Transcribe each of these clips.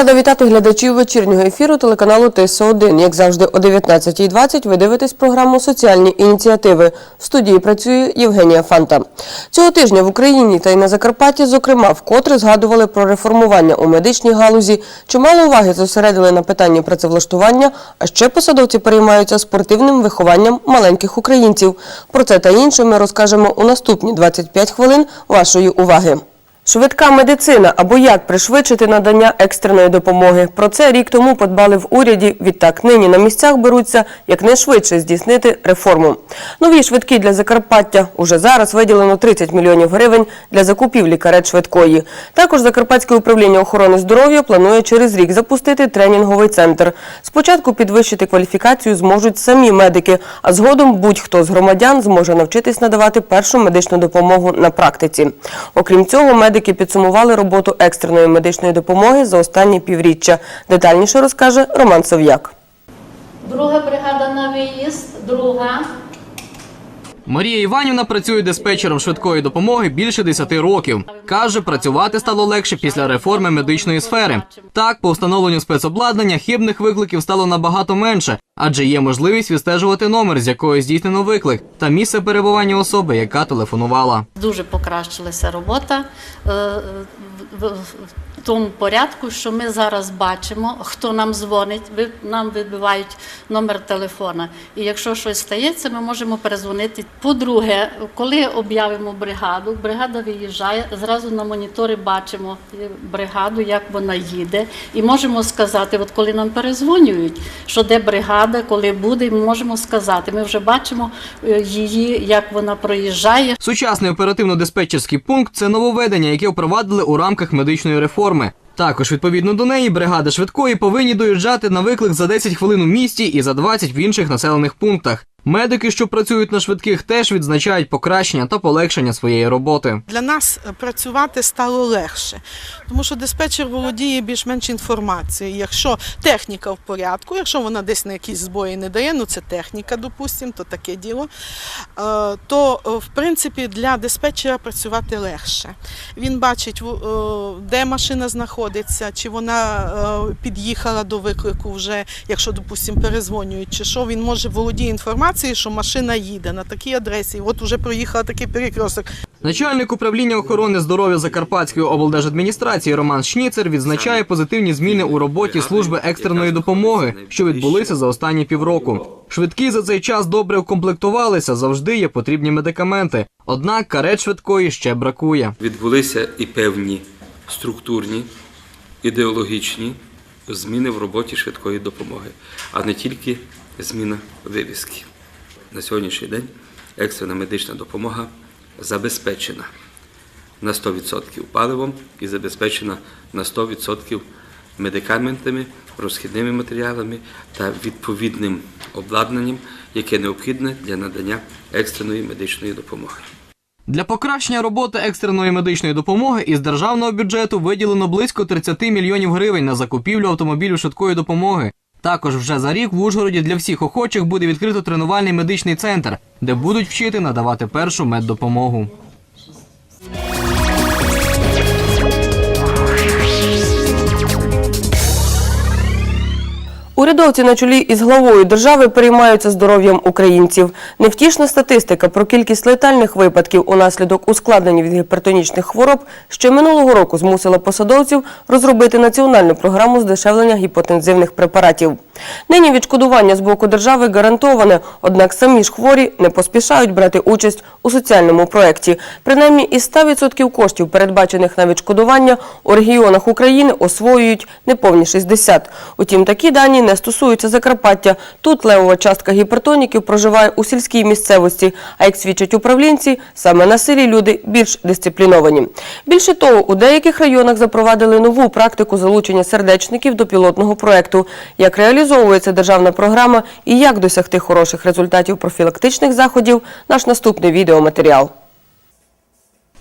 рада вітати глядачів вечірнього ефіру телеканалу ТСО1. Як завжди, о 19.20 ви дивитесь програму Соціальні ініціативи. В студії працює Євгенія Фанта. Цього тижня в Україні та й на Закарпатті, зокрема, вкотре згадували про реформування у медичній галузі. Чимало уваги зосередили на питанні працевлаштування, а ще посадовці переймаються спортивним вихованням маленьких українців. Про це та інше ми розкажемо у наступні 25 хвилин вашої уваги. Швидка медицина або як пришвидшити надання екстреної допомоги. Про це рік тому подбали в уряді. Відтак нині на місцях беруться якнайшвидше здійснити реформу. Нові швидкі для Закарпаття. Уже зараз виділено 30 мільйонів гривень для закупівлі карет швидкої. Також Закарпатське управління охорони здоров'я планує через рік запустити тренінговий центр. Спочатку підвищити кваліфікацію зможуть самі медики, а згодом будь-хто з громадян зможе навчитись надавати першу медичну допомогу на практиці. Окрім цього, медики підсумували роботу екстреної медичної допомоги за останні півріччя. Детальніше розкаже Роман Сов'як. Друга бригада на виїзд, друга. Марія Іванівна працює диспетчером швидкої допомоги більше 10 років. Каже, працювати стало легше після реформи медичної сфери. Так, по встановленню спецобладнання хибних викликів стало набагато менше, адже є можливість відстежувати номер, з якої здійснено виклик, та місце перебування особи, яка телефонувала. Дуже покращилася робота е, в тому порядку, що ми зараз бачимо, хто нам дзвонить, ви- нам вибивають номер телефона. І якщо щось стається, ми можемо перезвонити. По-друге, коли об'явимо бригаду, бригада виїжджає, зразу на монітори бачимо бригаду, як вона їде, і можемо сказати, от коли нам перезвонюють, що де бригада, коли буде, ми можемо сказати. Ми вже бачимо е, її, як вона проїжджає. Сучасний оперативно-диспетчерський пункт це нововведення, яке впровадили у рамках медичної реформи. Також відповідно до неї бригади швидкої повинні доїжджати на виклик за 10 хвилин у місті і за 20 в інших населених пунктах. Медики, що працюють на швидких, теж відзначають покращення та полегшення своєї роботи. Для нас е, працювати стало легше, тому що диспетчер володіє більш-менш інформацією. Якщо техніка в порядку, якщо вона десь на якісь збої не дає, ну це техніка, допустимо, то таке діло, е, то е, в принципі для диспетчера працювати легше. Він бачить, де машина знаходиться, чи вона під'їхала до виклику вже, якщо, допустимо, перезвонюють, чи що, він може володіє інформацією, що машина їде на такій адресі. От уже проїхала такий перекресток. Начальник управління охорони здоров'я Закарпатської облдержадміністрації Роман Шніцер відзначає позитивні зміни у роботі служби екстреної допомоги, що відбулися за останні півроку. Швидкі за цей час добре укомплектувалися, завжди є потрібні медикаменти. Однак карет швидкої ще бракує. відбулися і певні структурні, ідеологічні зміни в роботі швидкої допомоги, а не тільки зміна вивіски. На сьогоднішній день екстрена медична допомога забезпечена на 100% паливом і забезпечена на 100% медикаментами, розхідними матеріалами та відповідним обладнанням, яке необхідне для надання екстреної медичної допомоги. Для покращення роботи екстреної медичної допомоги із державного бюджету виділено близько 30 мільйонів гривень на закупівлю автомобілів швидкої допомоги. Також вже за рік в Ужгороді для всіх охочих буде відкрито тренувальний медичний центр, де будуть вчити надавати першу меддопомогу. Урядовці на чолі із главою держави переймаються здоров'ям українців. Невтішна статистика про кількість летальних випадків унаслідок ускладнень від гіпертонічних хвороб ще минулого року змусила посадовців розробити національну програму здешевлення гіпотензивних препаратів. Нині відшкодування з боку держави гарантоване, однак самі ж хворі не поспішають брати участь у соціальному проєкті. Принаймні із 100% коштів, передбачених на відшкодування, у регіонах України освоюють неповні 60. Утім, такі дані не стосуються Закарпаття. Тут левова частка гіпертоніків проживає у сільській місцевості, а як свідчать управлінці, саме на селі люди більш дисципліновані. Більше того, у деяких районах запровадили нову практику залучення сердечників до пілотного проєкту. Як реалізовується державна програма і як досягти хороших результатів профілактичних заходів – наш наступний відеоматеріал.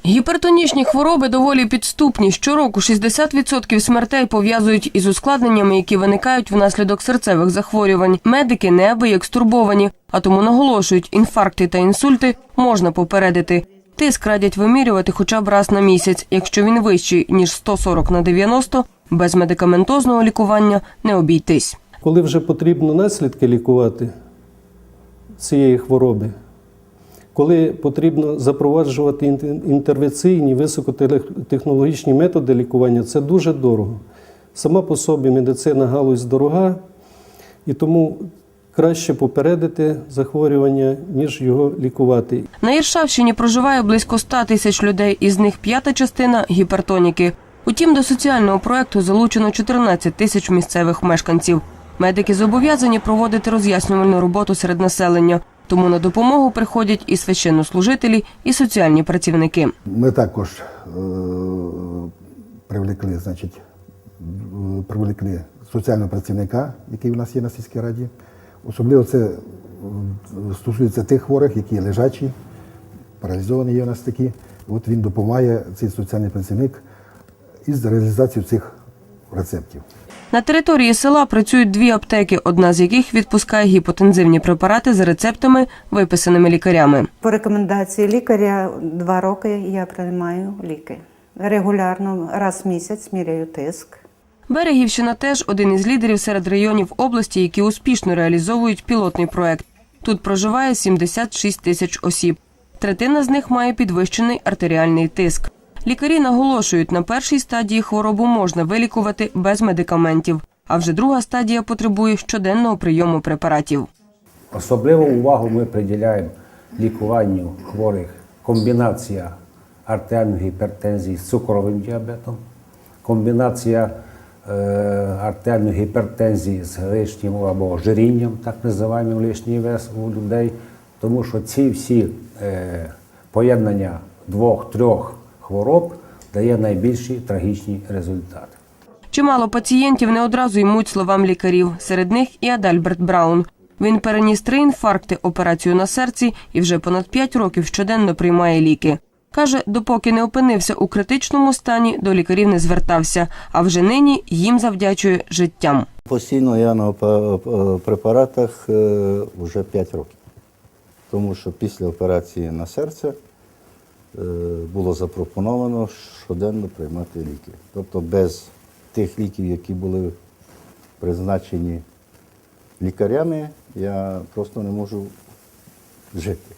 Гіпертонічні хвороби доволі підступні. Щороку 60% смертей пов'язують із ускладненнями, які виникають внаслідок серцевих захворювань. Медики неабияк стурбовані, а тому наголошують, інфаркти та інсульти можна попередити. Тиск радять вимірювати хоча б раз на місяць. Якщо він вищий ніж 140 на 90, Без медикаментозного лікування не обійтись. Коли вже потрібно наслідки лікувати цієї хвороби, коли потрібно запроваджувати інтервенційні високотехнологічні методи лікування, це дуже дорого. Сама по собі медицина галузь дорога, і тому краще попередити захворювання, ніж його лікувати. На Іршавщині проживає близько 100 тисяч людей, із них п'ята частина гіпертоніки. Утім, до соціального проекту залучено 14 тисяч місцевих мешканців. Медики зобов'язані проводити роз'яснювальну роботу серед населення, тому на допомогу приходять і священнослужителі, і соціальні працівники. Ми також е, привлекли, значить, е, привлекли соціального працівника, який у нас є на сільській раді. Особливо це е, стосується тих хворих, які лежачі, паралізовані є у нас такі. От він допомагає, цей соціальний працівник, із реалізацією цих рецептів. На території села працюють дві аптеки, одна з яких відпускає гіпотензивні препарати за рецептами, виписаними лікарями. По рекомендації лікаря два роки я приймаю ліки. Регулярно раз в місяць міряю тиск. Берегівщина теж один із лідерів серед районів області, які успішно реалізовують пілотний проект. Тут проживає 76 тисяч осіб. Третина з них має підвищений артеріальний тиск. Лікарі наголошують, на першій стадії хворобу можна вилікувати без медикаментів, а вже друга стадія потребує щоденного прийому препаратів. Особливу увагу ми приділяємо лікуванню хворих комбінація артеріальної гіпертензії з цукровим діабетом, комбінація е, артеріальної гіпертензії з лишнім або ожирінням, так називаємо лишній вес у людей, тому що ці всі е, поєднання двох-трьох хвороб дає найбільші трагічні результати. Чимало пацієнтів не одразу ймуть словам лікарів. Серед них і Адальберт Браун. Він переніс три інфаркти, операцію на серці і вже понад п'ять років щоденно приймає ліки. Каже, допоки не опинився у критичному стані, до лікарів не звертався, а вже нині їм завдячує життям. Постійно я на опа- е, препаратах е, вже 5 років. Тому що після операції на серце було запропоновано щоденно приймати ліки. Тобто без тих ліків, які були призначені лікарями, я просто не можу жити.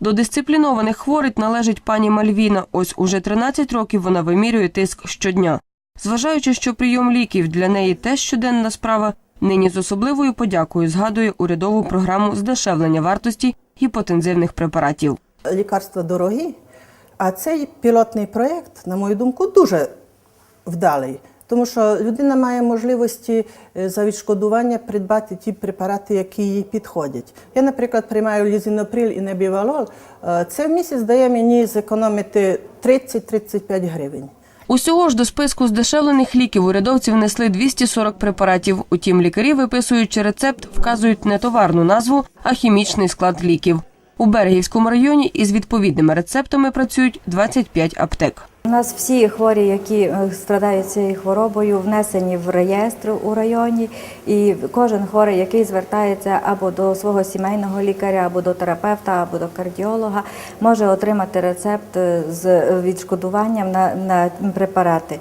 До дисциплінованих хворих належить пані Мальвіна. Ось уже 13 років вона вимірює тиск щодня. Зважаючи, що прийом ліків для неї теж щоденна справа, нині з особливою подякою згадує урядову програму здешевлення вартості гіпотензивних препаратів. Лікарства дорогі, а цей пілотний проєкт, на мою думку, дуже вдалий. Тому що людина має можливості е, за відшкодування придбати ті препарати, які їй підходять. Я, наприклад, приймаю лізіноприл і небівалол. Е, Це в місяць дає мені зекономити 30-35 гривень. Усього ж до списку здешевлених ліків урядовці внесли 240 препаратів. Утім, лікарі, виписуючи рецепт, вказують не товарну назву, а хімічний склад ліків. У Берегівському районі із відповідними рецептами працюють 25 аптек. У нас всі хворі, які е, страдають цією хворобою, внесені в реєстр у районі, і кожен хворий, який звертається або до свого сімейного лікаря, або до терапевта, або до кардіолога, може отримати рецепт е, з відшкодуванням на, на препарати.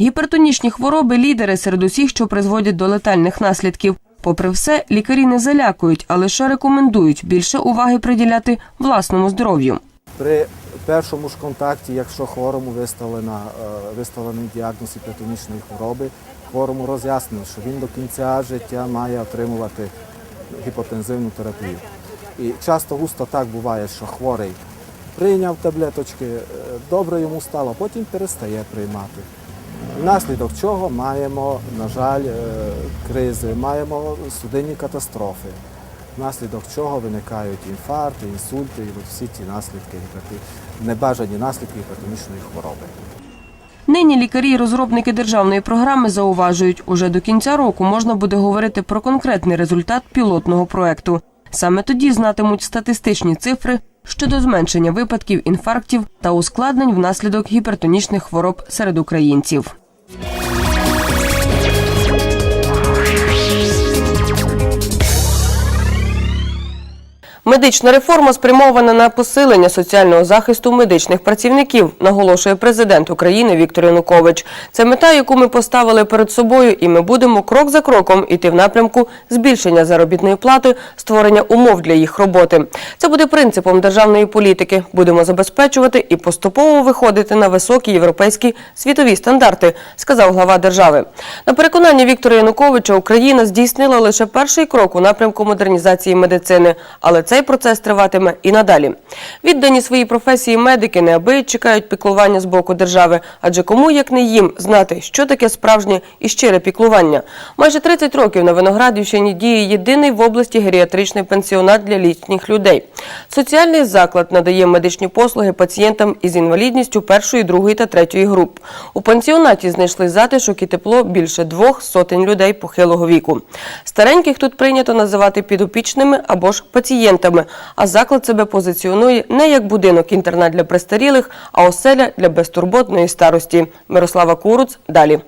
Гіпертонічні хвороби лідери серед усіх, що призводять до летальних наслідків. Попри все, лікарі не залякують, а лише рекомендують більше уваги приділяти власному здоров'ю. При першому ж контакті, якщо хворому виставлена, е, виставлений діагноз гіпертонічної хвороби, хворому роз'яснено, що він до кінця життя має отримувати гіпотензивну терапію. І часто густо так буває, що хворий прийняв таблеточки, е, добре йому стало, потім перестає приймати. Внаслідок чого маємо, на жаль, е, кризи, маємо судинні катастрофи, внаслідок чого виникають інфаркти, інсульти і всі ті наслідки, небажані наслідки гіпертонічної хвороби. Нині лікарі і розробники державної програми зауважують, уже до кінця року можна буде говорити про конкретний результат пілотного проекту. Саме тоді знатимуть статистичні цифри щодо зменшення випадків інфарктів та ускладнень внаслідок гіпертонічних хвороб серед українців. Медична реформа спрямована на посилення соціального захисту медичних працівників, наголошує президент України Віктор Янукович. Це мета, яку ми поставили перед собою, і ми будемо крок за кроком іти в напрямку збільшення заробітної плати, створення умов для їх роботи. Це буде принципом державної політики. Будемо забезпечувати і поступово виходити на високі європейські світові стандарти, сказав глава держави. На переконання Віктора Януковича Україна здійснила лише перший крок у напрямку модернізації медицини, але цей процес триватиме і надалі. Віддані своїй професії медики неабияк чекають піклування з боку держави, адже кому як не їм знати, що таке справжнє і щире піклування. Майже 30 років на Виноградівщині діє єдиний в області геріатричний пенсіонат для літніх людей. Соціальний заклад надає медичні послуги пацієнтам із інвалідністю першої, другої та третьої груп. У пансіонаті знайшли затишок і тепло більше двох сотень людей похилого віку. Стареньких тут прийнято називати підопічними або ж пацієнтами, а заклад себе позиціонує не як будинок-інтернат для престарілих, а оселя для безтурботної старості. Мирослава Куруц далі.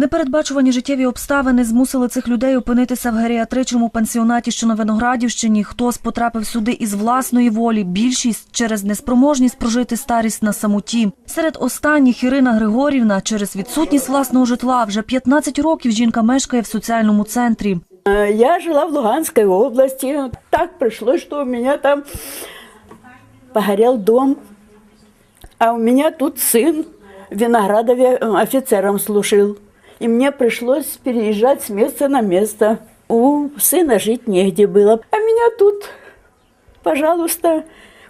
Непередбачувані життєві обставини змусили цих людей опинитися в геріатричному пансіонаті, що на Виноградівщині. Хтось потрапив сюди із власної волі, більшість через неспроможність прожити старість на самоті. Серед останніх Ірина Григорівна через відсутність власного житла вже 15 років жінка мешкає в соціальному центрі. Я жила в Луганской области. Так пришлось, что у меня там погорел дом. А у меня тут сын в Виноградове э, офицером служил. И мне пришлось переезжать с места на место. У сына жить негде было. А меня тут, пожалуйста,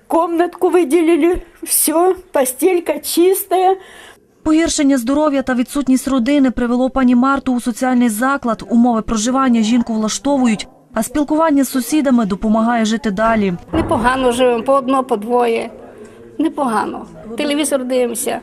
комнатку выделили. Все, постелька чистая. Погіршення здоров'я та відсутність родини привело пані Марту у соціальний заклад. Умови проживання жінку влаштовують, а спілкування з сусідами допомагає жити далі. Непогано живемо, по одно, по двоє. Непогано. Телевізор дивимося.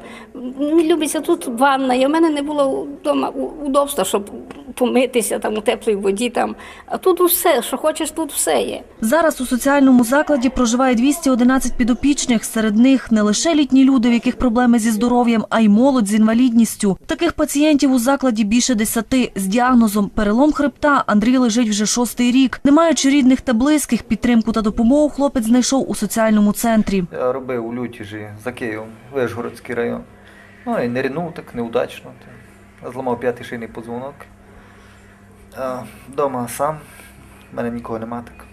Любиться тут ванна. І в мене не було вдома удобства, щоб помитися там у теплій воді. Там. А тут усе, що хочеш, тут все є. Зараз у соціальному закладі проживає 211 підопічних. Серед них не лише літні люди, в яких проблеми зі здоров'ям, а й молодь з інвалідністю. Таких пацієнтів у закладі більше десяти. З діагнозом перелом хребта Андрій лежить вже шостий рік. Не маючи рідних та близьких, підтримку та допомогу хлопець знайшов у соціальному центрі. Я робив у Лютіжі за Києвом, Вишгородський район. Ну і не ринув так неудачно. Зламав п'ятий шийний позвонок. Дома сам, в мене нікого нема так.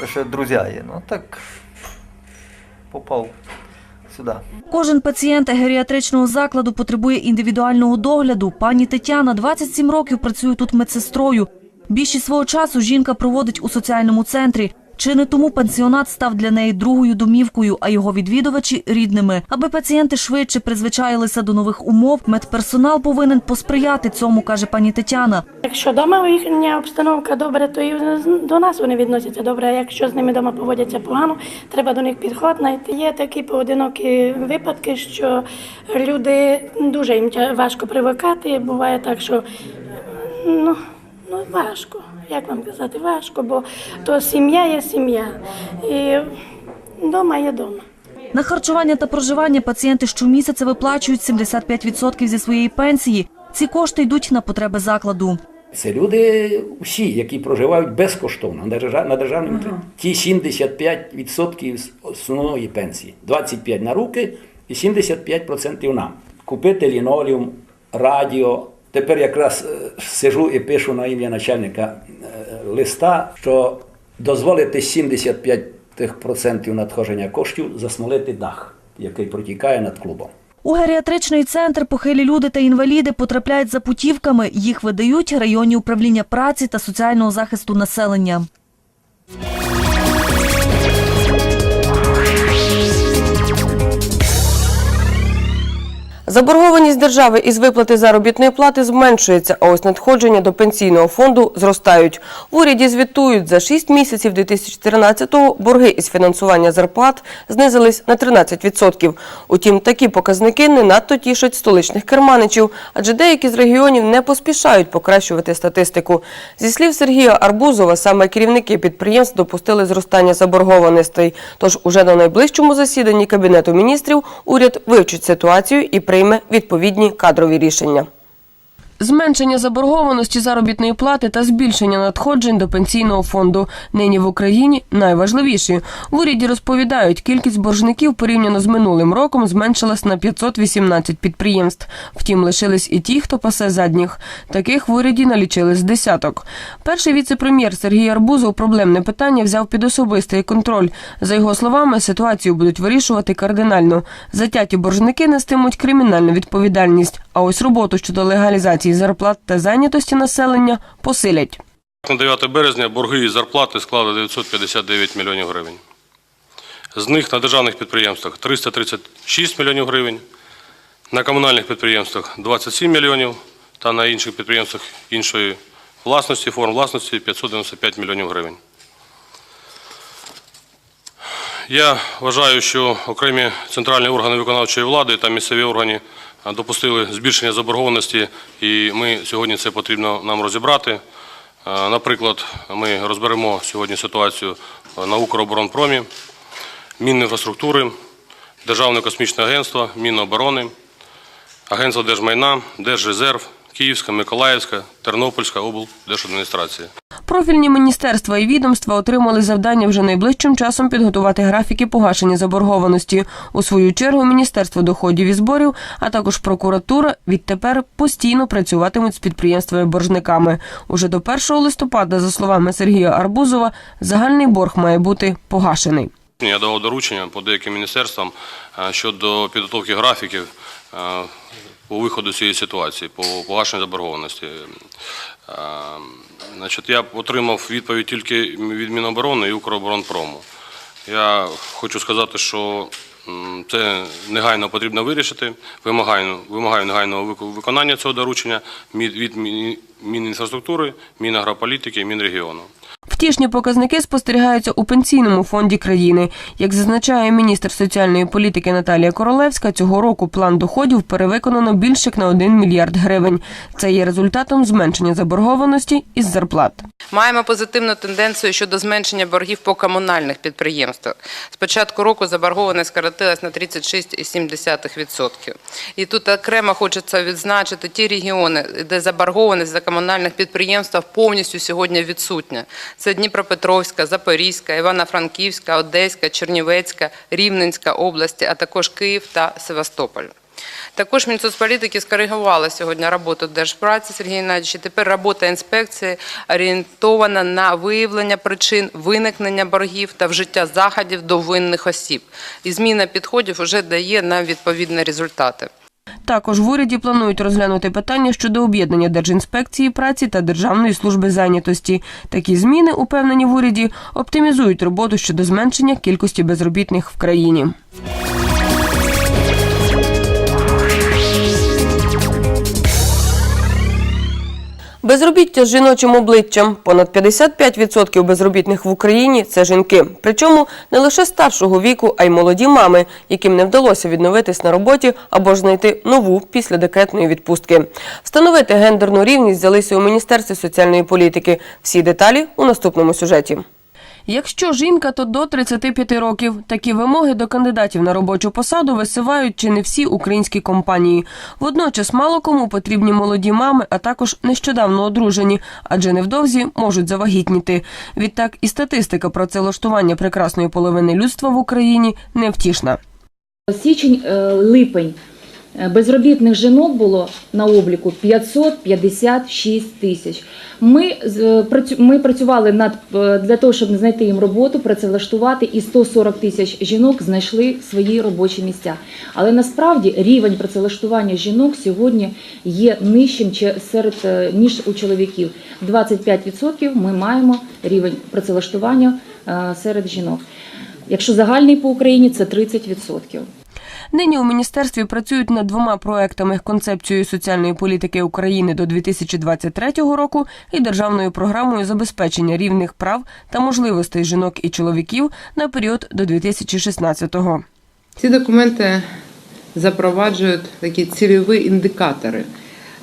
Лише друзі є. Ну так попав сюди. Кожен пацієнт геріатричного закладу потребує індивідуального догляду. Пані Тетяна 27 років працює тут медсестрою. Більшість свого часу жінка проводить у соціальному центрі. Чи не тому пансіонат став для неї другою домівкою, а його відвідувачі рідними. Аби пацієнти швидше призвичаїлися до нових умов, медперсонал повинен посприяти цьому, каже пані Тетяна. Якщо вдома їхня обстановка добре, то і до нас вони відносяться добре. А якщо з ними вдома поводяться погано, треба до них підход знайти. Є такі поодинокі випадки, що люди дуже їм важко привикати. Буває так, що ну, ну важко. Як вам казати, важко, бо то сім'я є сім'я. І вдома є вдома. На харчування та проживання пацієнти щомісяця виплачують 75% зі своєї пенсії. Ці кошти йдуть на потреби закладу. Це люди всі, які проживають безкоштовно на держав- державному uh ті 75% з основної пенсії, 25 на руки і 75% нам. Купити лінолеум, радіо. Тепер якраз е, сижу і пишу на ім'я начальника е, листа, що дозволити 75% надходження коштів засмолити дах, який протікає над клубом. У геріатричний центр похилі люди та інваліди потрапляють за путівками. Їх видають районні управління праці та соціального захисту населення. Заборгованість держави із виплати заробітної плати зменшується, а ось надходження до пенсійного фонду зростають. В уряді звітують, за 6 місяців 2014-го борги із фінансування зарплат знизились на 13%. Утім, такі показники не надто тішать столичних керманичів, адже деякі з регіонів не поспішають покращувати статистику. Зі слів Сергія Арбузова, саме керівники підприємств допустили зростання заборгованостей. Тож уже на найближчому засіданні Кабінету міністрів уряд вивчить ситуацію і прийме відповідні кадрові рішення. Зменшення заборгованості заробітної плати та збільшення надходжень до пенсійного фонду нині в Україні найважливіші. В уряді розповідають, кількість боржників порівняно з минулим роком зменшилась на 518 підприємств. Втім, лишились і ті, хто пасе задніх. Таких в уряді налічили з десяток. Перший віце-прем'єр Сергій Арбузов проблемне питання взяв під особистий контроль. За його словами, ситуацію будуть вирішувати кардинально. Затяті боржники нестимуть кримінальну відповідальність. А ось роботу щодо легалізації зарплат та зайнятості населення посилять. На 9 березня борги і зарплати склали 959 мільйонів гривень. З них на державних підприємствах 336 мільйонів гривень, на комунальних підприємствах 27 мільйонів та на інших підприємствах іншої власності, форм власності 595 мільйонів гривень. Я вважаю, що окремі центральні органи виконавчої влади та місцеві органи допустили збільшення заборгованості, і ми сьогодні це потрібно нам розібрати. Наприклад, ми розберемо сьогодні ситуацію на Укроборонпромі, Мінінфраструктури, Державне космічне агентство, Міноборони, Агентство держмайна, Держрезерв, Київська, Миколаївська, Тернопільська облдержадміністрація. Профільні міністерства і відомства отримали завдання вже найближчим часом підготувати графіки погашення заборгованості. У свою чергу Міністерство доходів і зборів, а також прокуратура відтепер постійно працюватимуть з підприємствами-боржниками. Уже до 1 листопада, за словами Сергія Арбузова, загальний борг має бути погашений. Я давав доручення по деяким міністерствам е, щодо підготовки графіків е, по виходу з цієї ситуації, по погашенню заборгованості. Значить, я отримав відповідь тільки від Міноборони і Укроборонпрому. Я хочу сказати, що це негайно потрібно вирішити. Вимагаю, вимагаю негайного виконання цього доручення від Мінінфраструктури, Мінагрополітики Мінрегіону. Втішні показники спостерігаються у пенсійному фонді країни. Як зазначає міністр соціальної політики Наталія Королевська, цього року план доходів перевиконано більше як на 1 мільярд гривень. Це є результатом зменшення заборгованості із зарплат. Маємо позитивну тенденцію щодо зменшення боргів по комунальних підприємствах. З початку року заборгованість скоротилась на 36,7%. І тут окремо хочеться відзначити ті регіони, де заборгованість за комунальних підприємств повністю сьогодні відсутня. Це Дніпропетровська, Запорізька, Івано-Франківська, Одеська, Чернівецька, Рівненська області, а також Київ та Севастополь. Також Мінсоцполітики скоригувала сьогодні роботу Держпраці Сергій Геннадійович. і Тепер робота інспекції орієнтована на виявлення причин виникнення боргів та вжиття заходів до винних осіб. І зміна підходів вже дає нам відповідні результати. Також в уряді планують розглянути питання щодо об'єднання Держінспекції праці та Державної служби зайнятості. Такі зміни, упевнені в уряді, оптимізують роботу щодо зменшення кількості безробітних в країні. Безробіття з жіночим обличчям. Понад 55% безробітних в Україні це жінки. Причому не лише старшого віку, а й молоді мами, яким не вдалося відновитись на роботі або ж знайти нову після декретної відпустки. Встановити гендерну рівність взялися у Міністерстві соціальної політики. Всі деталі у наступному сюжеті. Якщо жінка, то до 35 років. Такі вимоги до кандидатів на робочу посаду висувають чи не всі українські компанії. Водночас мало кому потрібні молоді мами, а також нещодавно одружені, адже невдовзі можуть завагітніти. Відтак і статистика про працевлаштування прекрасної половини людства в Україні невтішна. Січень-липень е, безробітних жінок було на обліку 556 тисяч. Ми, е, ми працювали над е, для того, щоб знайти їм роботу, працевлаштувати, і 140 тисяч жінок знайшли свої робочі місця. Але насправді рівень працевлаштування жінок сьогодні є нижчим серед е, ніж у чоловіків. 25% ми маємо рівень працевлаштування е, серед жінок. Якщо загальний по Україні, це 30%. Нині у міністерстві працюють над двома проектами: концепцією соціальної політики України до 2023 року і державною програмою забезпечення рівних прав та можливостей жінок і чоловіків на період до 2016-го. Ці документи запроваджують такі цільові індикатори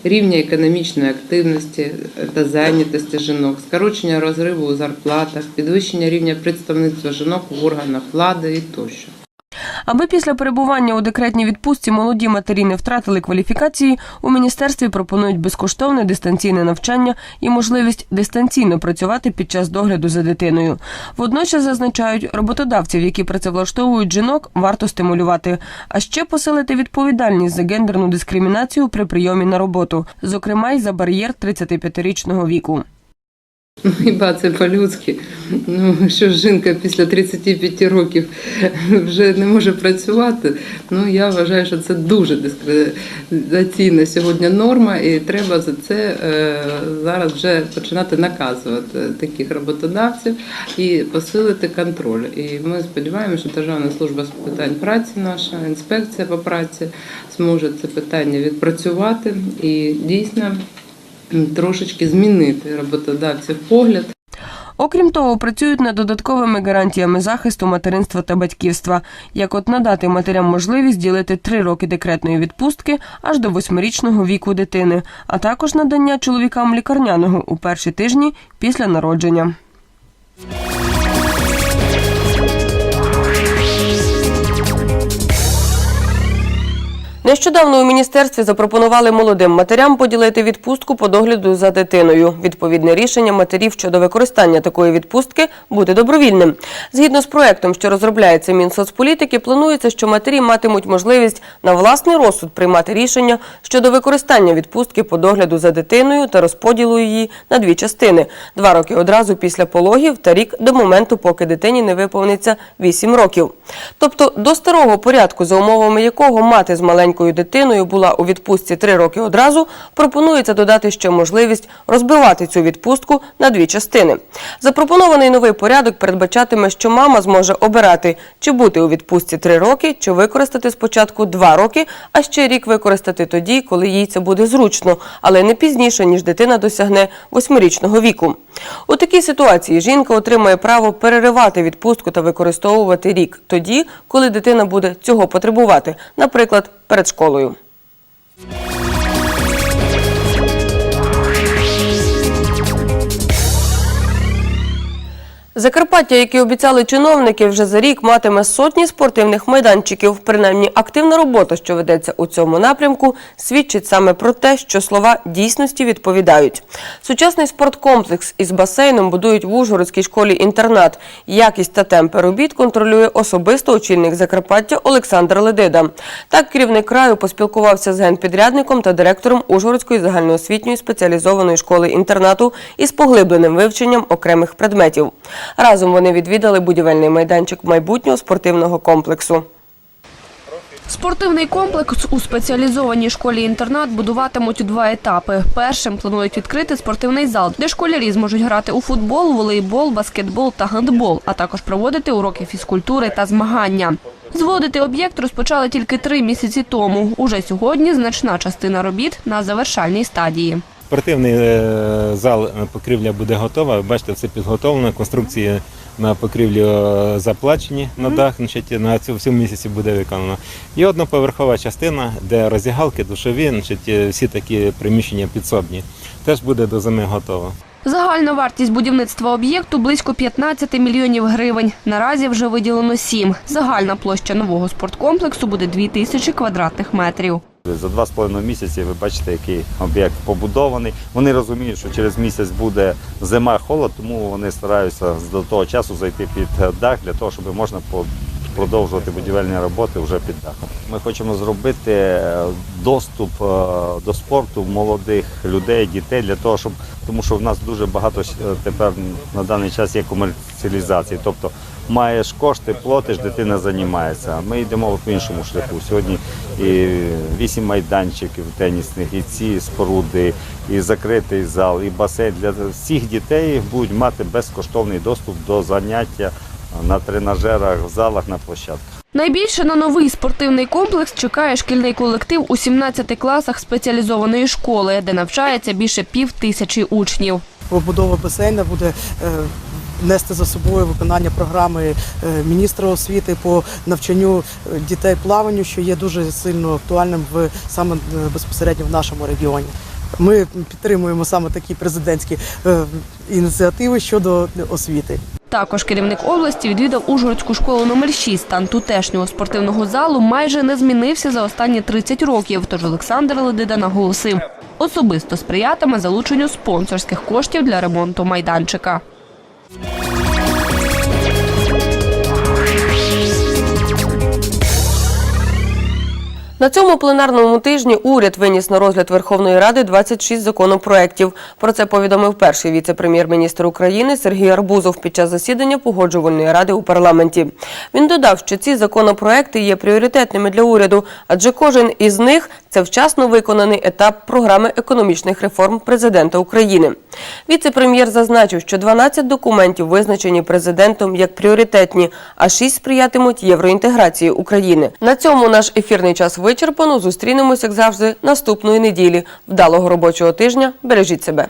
рівня економічної активності та зайнятості жінок, скорочення розриву у зарплатах, підвищення рівня представництва жінок в органах влади і тощо. Аби після перебування у декретній відпустці молоді матері не втратили кваліфікації, у міністерстві пропонують безкоштовне дистанційне навчання і можливість дистанційно працювати під час догляду за дитиною. Водночас зазначають, роботодавців, які працевлаштовують жінок, варто стимулювати, а ще посилити відповідальність за гендерну дискримінацію при прийомі на роботу, зокрема й за бар'єр 35-річного віку. Хіба це по-людськи? Ну, що жінка після 35 років вже не може працювати. Ну, я вважаю, що це дуже дискримінаційна сьогодні норма, і треба за це е, зараз вже починати наказувати таких роботодавців і посилити контроль. І ми сподіваємося, що Державна служба з питань праці, наша інспекція по праці зможе це питання відпрацювати і дійсно трошечки змінити роботодавців погляд. Окрім того, працюють над додатковими гарантіями захисту материнства та батьківства, як от надати матерям можливість ділити три роки декретної відпустки аж до восьмирічного віку дитини, а також надання чоловікам лікарняного у перші тижні після народження. Нещодавно у міністерстві запропонували молодим матерям поділити відпустку по догляду за дитиною. Відповідне рішення матерів щодо використання такої відпустки буде добровільним. Згідно з проектом, що розробляється Мінсоцполітики, планується, що матері матимуть можливість на власний розсуд приймати рішення щодо використання відпустки по догляду за дитиною та розподілу її на дві частини: два роки одразу після пологів та рік до моменту, поки дитині не виповниться 8 років. Тобто до старого порядку, за умовами якого мати з маленькою дитиною була у відпустці три роки одразу, пропонується додати ще можливість розбивати цю відпустку на дві частини. Запропонований новий порядок передбачатиме, що мама зможе обирати, чи бути у відпустці три роки, чи використати спочатку два роки, а ще рік використати тоді, коли їй це буде зручно, але не пізніше, ніж дитина досягне восьмирічного віку. У такій ситуації жінка отримає право переривати відпустку та використовувати рік тоді, коли дитина буде цього потребувати, наприклад, перед школою. Закарпаття, які обіцяли чиновники, вже за рік матиме сотні спортивних майданчиків. Принаймні, активна робота, що ведеться у цьому напрямку, свідчить саме про те, що слова дійсності відповідають. Сучасний спорткомплекс із басейном будують в Ужгородській школі-інтернат. Якість та темпи робіт контролює особисто очільник Закарпаття Олександр Ледида. Так, керівник краю поспілкувався з генпідрядником та директором Ужгородської загальноосвітньої спеціалізованої школи-інтернату із поглибленим вивченням окремих предметів. Разом вони відвідали будівельний майданчик майбутнього спортивного комплексу. Спортивний комплекс у спеціалізованій школі-інтернат будуватимуть у два етапи. Першим планують відкрити спортивний зал, де школярі зможуть грати у футбол, волейбол, баскетбол та гандбол, а також проводити уроки фізкультури та змагання. Зводити об'єкт розпочали тільки три місяці тому. Уже сьогодні значна частина робіт на завершальній стадії. Спортивний е, зал е, покрівля буде готова. Ви бачите, все підготовлено. Конструкції на покрівлю е, заплачені на дах, значить, на цю всю місяці буде виконано. І одноповерхова частина, де роздягалки, душові, значить, всі такі приміщення підсобні, теж буде до зими готова. Загальна вартість будівництва об'єкту близько 15 мільйонів гривень. Наразі вже виділено 7. Загальна площа нового спорткомплексу буде 2 тисячі квадратних метрів. За два з половиною місяці ви бачите, який об'єкт побудований. Вони розуміють, що через місяць буде зима, холод, тому вони стараються до того часу зайти під дах для того, щоб можна продовжувати будівельні роботи вже під дахом. Ми хочемо зробити е, доступ е, до спорту молодих людей, дітей для того, щоб тому що в нас дуже багато е, тепер на даний час є комерціалізації. Тобто маєш кошти, платиш, дитина займається. Ми йдемо по іншому шляху. Сьогодні і вісім майданчиків тенісних, і ці споруди, і закритий зал, і басейн для всіх дітей будуть мати безкоштовний доступ до заняття на тренажерах, в залах, на площадках. Найбільше на новий спортивний комплекс чекає шкільний колектив у 17 класах спеціалізованої школи, де навчається більше пів тисячі учнів. Побудова басейна буде е, нести за собою виконання програми е, міністра освіти по навчанню е, дітей плаванню, що є дуже сильно актуальним в саме е, безпосередньо в нашому регіоні. Ми підтримуємо саме такі президентські ініціативи щодо освіти. Також керівник області відвідав Ужгородську школу номер 6. Стан тутешнього спортивного залу майже не змінився за останні 30 років. Тож Олександр Ледида наголосив, особисто сприятиме залученню спонсорських коштів для ремонту майданчика. Yeah. На цьому пленарному тижні уряд виніс на розгляд Верховної Ради 26 законопроєктів. Про це повідомив перший віце-прем'єр-міністр України Сергій Арбузов під час засідання Погоджувальної ради у парламенті. Він додав, що ці законопроекти є пріоритетними для уряду, адже кожен із них це вчасно виконаний етап програми економічних реформ президента України. Віце-прем'єр зазначив, що 12 документів визначені президентом як пріоритетні, а 6 сприятимуть євроінтеграції України. На цьому наш ефірний час вичерпано. Зустрінемось, як завжди, наступної неділі. Вдалого робочого тижня. Бережіть себе.